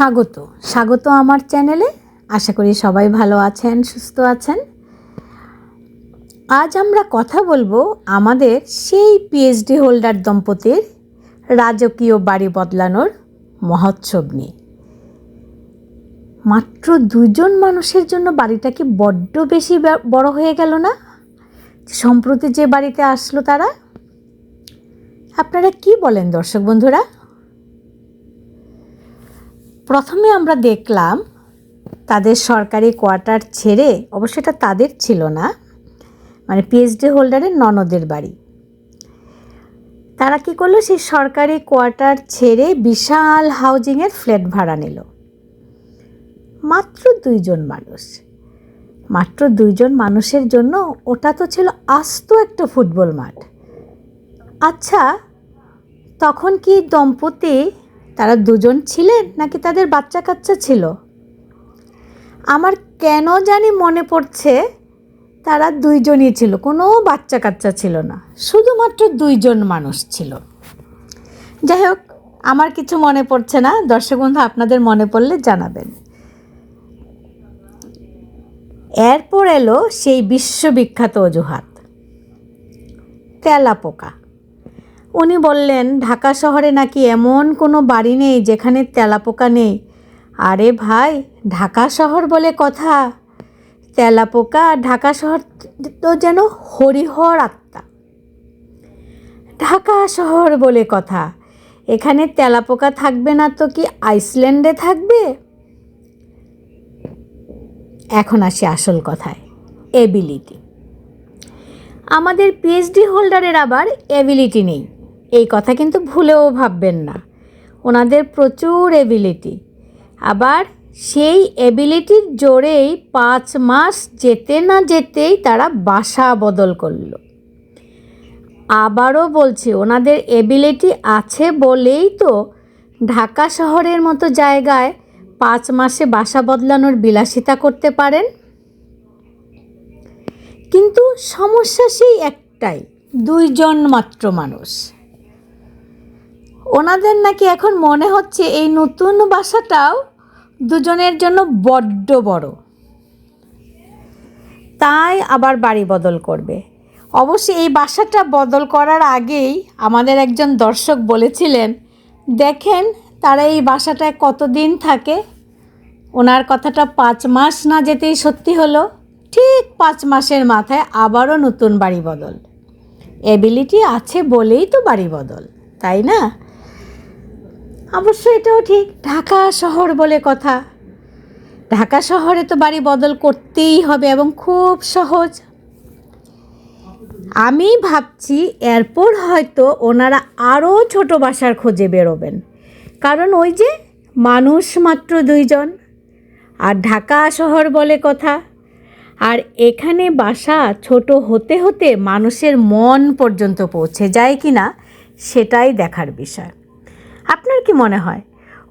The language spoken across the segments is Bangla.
স্বাগত। স্বাগত আমার চ্যানেলে। আশা করি সবাই ভালো আছেন, সুস্থ আছেন। আজ আমরা কথা বলব আমাদের সেই পিএইচডি হোল্ডার দম্পতির রাজকীয় বাড়ি বদলানোর মহোৎসব নিয়ে। মাত্র দুজন মানুষের জন্য বাড়িটা কি বড্ড বেশি বড় হয়ে গেল না? সম্প্রতি যে বাড়িতে আসলো তারা। আপনারা কি বলেন দর্শক বন্ধুরা? প্রথমে আমরা দেখলাম তাদের সরকারি কোয়ার্টার ছেড়ে, অবশ্য এটা তাদের ছিল না মানে পিএইচডি হোল্ডারের ননদের বাড়ি। তারা কি করল? সেই সরকারি কোয়ার্টার ছেড়ে বিশাল হাউজিংয়ের ফ্ল্যাট ভাড়া নিল। মাত্র দুইজন মানুষ। মাত্র দুইজন মানুষের জন্য ওটা তো ছিল আস্ত একটা ফুটবল মাঠ। আচ্ছা তখন কি দম্পতি তারা দুজন ছিলেন নাকি তাদের বাচ্চা কাচ্চা ছিল? আমার কেন জানি মনে পড়ছে, তারা দুইজনই ছিল, কোনো বাচ্চা কাচ্চা ছিল না, শুধুমাত্র দুইজন মানুষ ছিল। যাই হোক, আমার কিছু মনে পড়ছে না, দর্শক বন্ধু, আপনাদের মনে পড়লে জানাবেন। এরপর এলো সেই বিশ্ববিখ্যাত অজুহাত, তেলাপোকা। উনি বললেন, ঢাকা শহরে নাকি এমন কোনো বাড়ি নেই যেখানে তেলাপোকা নেই? আরে ভাই, ঢাকা শহর বলে কথা। তেলাপোকা ঢাকা শহর তো যেন হরিহর আত্মা। ঢাকা শহর বলে কথা। এখানে তেলাপোকা থাকবে না তো কি আইসল্যান্ডে থাকবে? এখন আসি আসল কথায়, এবিলিটি। আমাদের পিএইচডি হোল্ডারের আবার এবিলিটি নেই। এই কথা কিন্তু ভুলেও ভাববেন না। ওনাদের প্রচুর এবিলিটি আবার সেই এবিলিটির জোরেই পাঁচ মাস যেতে না যেতেই তারা বাসা বদল করল। আবারও বলছি, ওনাদের এবিলিটি আছে বলেই তো ঢাকা শহরের মতো জায়গায় পাঁচ মাসে বাসা বদলানোর বিলাসিতা করতে পারেন। কিন্তু সমস্যা সেই একটাই, দুইজন মাত্র মানুষ। ওনাদের নাকি এখন মনে হচ্ছে এই নতুন বাসাটাও দুজনের জন্য বড্ড বড়। তাই আবার বাড়ি বদল করবে। অবশ্যই এই বাসাটা বদল করার আগেই আমাদের একজন দর্শক বলেছিলেন, দেখেন তারা এই বাসাটায় কতদিন থাকে? ওনার কথাটা পাঁচ মাস না যেতেই সত্যি হলো। ঠিক পাঁচ মাসের মাথায় আবারও নতুন বাড়ি বদল। এবিলিটি আছে বলেই তো বাড়ি বদল, তাই না? অবশ্য এটাও ঠিক। ঢাকা শহর বলে কথা। ঢাকা শহরে তো বাড়ি বদল করতেই হবে এবং খুব সহজ। আমি ভাবছি এরপর হয়তো ওনারা আরও ছোট বাসার খোঁজে বেরোবেন। কারণ ওই যে মানুষ মাত্র দুইজন। আর ঢাকা শহর বলে কথা। আর এখানে বাসা ছোট হতে হতে মানুষের মন পর্যন্ত পৌঁছে যায় কি না সেটাই দেখার বিষয়। আপনার কি মনে হয়?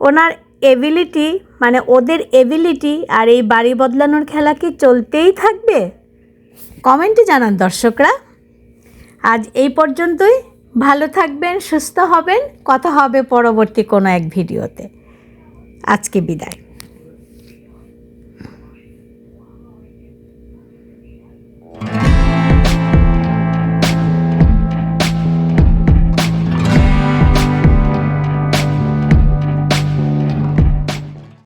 ওনার এবিলিটি মানে ওদের এবিলিটি আর এই বাড়ি বদলানোর খেলা কি চলতেই থাকবে? কমেন্টে জানান দর্শকরা। আজ এই পর্যন্তই। ভালো থাকবেন, সুস্থ হবেন। কথা হবে পরবর্তী কোনো এক ভিডিওতে আজকে বিদায়।